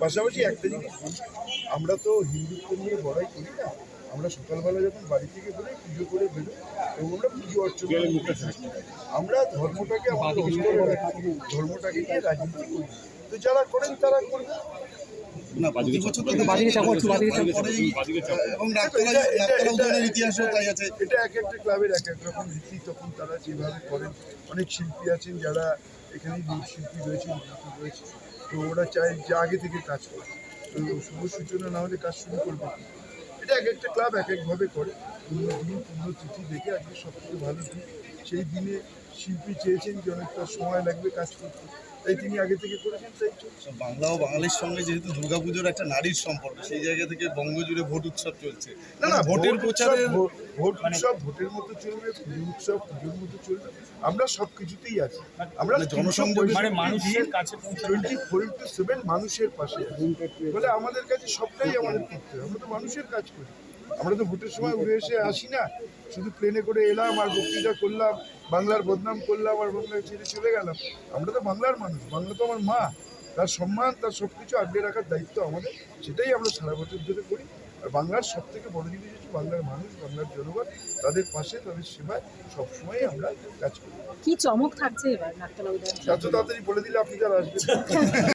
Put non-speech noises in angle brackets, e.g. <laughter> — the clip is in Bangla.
পাশাপাশি একটা জিনিস আমরা তো হিন্দুত্ব নিয়ে বড়াই করি না আমরা সকালবেলা যখন বাড়ি থেকে বেরোই পুজো করে বেরোই এবং আমরা পুজো অর্চনা করতে থাকি আমরা ধর্মটাকে আমাদের অন্তরে রাখি ধর্মটাকে নিয়ে রাজনীতি করি। তো যারা করেন তারা আছে। এটা এক একটা ক্লাবের এক এক রকম রীতি তখন তারা যেভাবে করেন। অনেক শিল্পী আছেন যারা এখানে শিল্পী রয়েছে শিল্পী রয়েছে। তো ওরা চায় যে আগে থেকে কাজ করে তো শুভ সূচনা না হলে কাজ শুরু করবে এটা এক একটা ক্লাব এক একভাবে করে। পূর্ণ দিন পূর্ণ তিথি দেখে আজকে সবথেকে ভালো দিন। সেই দিনে শিল্পী চেয়েছেন যে অনেকটা সময় লাগবে কাজ করতে। তাই তিনি আগে থেকে করেছেন তাই চলছে বাংলা ও বাঙালির সঙ্গে যেহেতু দুর্গাপুজোর একটা নারীর সম্পর্ক সেই জায়গা থেকে বঙ্গজুড়ে ভোট উৎসব চলছে। না না ভোটের ভোট- ভোট উৎসব ভোটের মতো চলবে পুজো উৎসব পুজোর মতো চলবে আমরা সব কিছুতেই আছি। আমরা মানে জনসংযোগ- মানে মানুষের কাছে টোয়েন্টি ফোর ইন্টু সেভেন মানুষের পাশে বলে আমাদের কাছে সবটাই আমাদের করতে হবে আমরা তো মানুষের কাজ করি। আমরা তো ভোটের সময় উড়ে এসে আসি না। শুধু প্লেনে করে এলাম আর বক্তৃতা করলাম বাংলার বদনাম করলাম আর বাংলা ছেড়ে চলে গেলাম। আমরা তো বাংলার মানুষ বাংলা তো আমার মা। তার সম্মান তার সব কিছু আগলে রাখার দায়িত্ব আমাদের সেটাই আমরা সারা বছর ধরে করি। আর বাংলার সব থেকে বড় জিনিস হচ্ছে বাংলার মানুষ বাংলার জনগণ তাদের পাশে তাদের সেবায় সবসময় আমরা কাজ করি। কি চমক থাকছে এবার এত তাড়াতাড়ি বলে দিলে আপনি যারা আসবেন <laughs>